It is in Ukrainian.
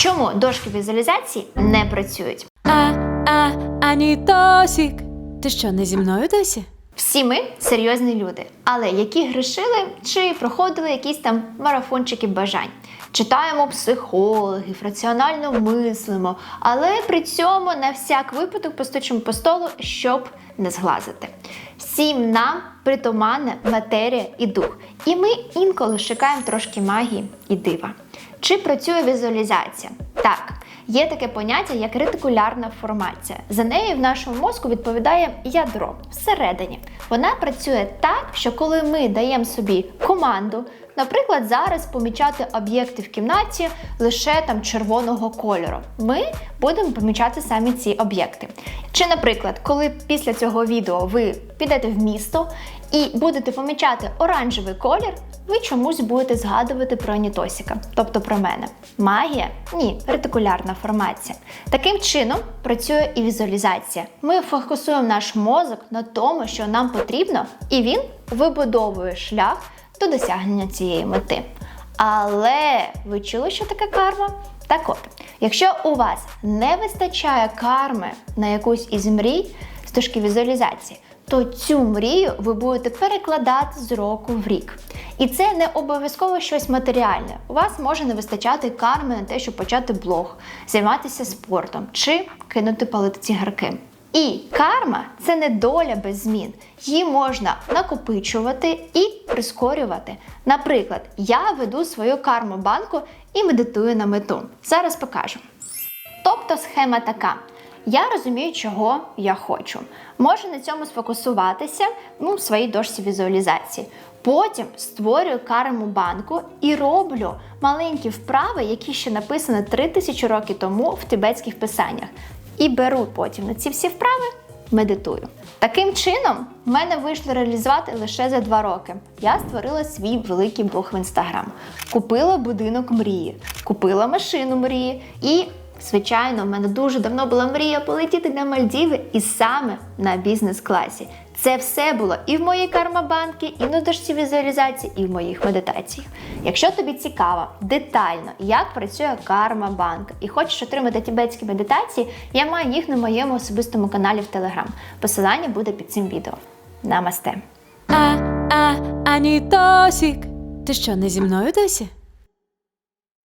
Чому дошки візуалізації не працюють? А, а, Анітосік. Ти що, не зі мною досі? Всі ми серйозні люди, але які грішили чи проходили якісь там марафончики бажань. Читаємо психологів, раціонально мислимо, але при цьому на всяк випадок постучимо по столу, щоб не зглазити. Всім нам притаманна матерія і дух. І ми інколи шукаємо трошки магії і дива. Чи працює візуалізація? Так, є таке поняття, як ретикулярна формація. За нею в нашому мозку відповідає ядро всередині. Вона працює так, що коли ми даємо собі команду, наприклад, зараз помічати об'єкти в кімнаті лише там червоного кольору, ми будемо помічати самі ці об'єкти. Чи, наприклад, коли після цього відео ви підете в місто і будете помічати оранжевий колір, ви чомусь будете згадувати про Анітосіка, тобто про мене. Магія? Ні, ретикулярна формація. Таким чином працює і візуалізація. Ми фокусуємо наш мозок на тому, що нам потрібно, і він вибудовує шлях до досягнення цієї мети. Але ви чули, що таке карма? Так от, якщо у вас не вистачає карми на якусь із мрій з точки візуалізації, то цю мрію ви будете перекладати з року в рік. І це не обов'язково щось матеріальне. У вас може не вистачати карми на те, щоб почати блог, займатися спортом чи кинути палити цигарки. І карма це не доля без змін. Її можна накопичувати і прискорювати. Наприклад, я веду свою карму банку і медитую на мету. Зараз покажу. Тобто схема така. Я розумію, чого я хочу. Можу на цьому сфокусуватися ну, в своїй дошці візуалізації. Потім створюю карму банку і роблю маленькі вправи, які ще написані 3000 років тому в тибетських писаннях. І беру потім на ці всі вправи, медитую. Таким чином, в мене вийшло реалізувати лише за два роки. Я створила свій великий блог в інстаграм, купила будинок мрії, купила машину мрії і. Звичайно, в мене дуже давно була мрія полетіти на Мальдіви і саме на бізнес-класі. Це все було і в моїй кармабанки, і на дошці візуалізації, і в моїх медитаціях. Якщо тобі цікаво детально, як працює карма-банк, і хочеш отримати тібетські медитації, я маю їх на моєму особистому каналі в Телеграм. Посилання буде під цим відео. Намасте! А, а, Анітосік. Ти що, не зі мною досі?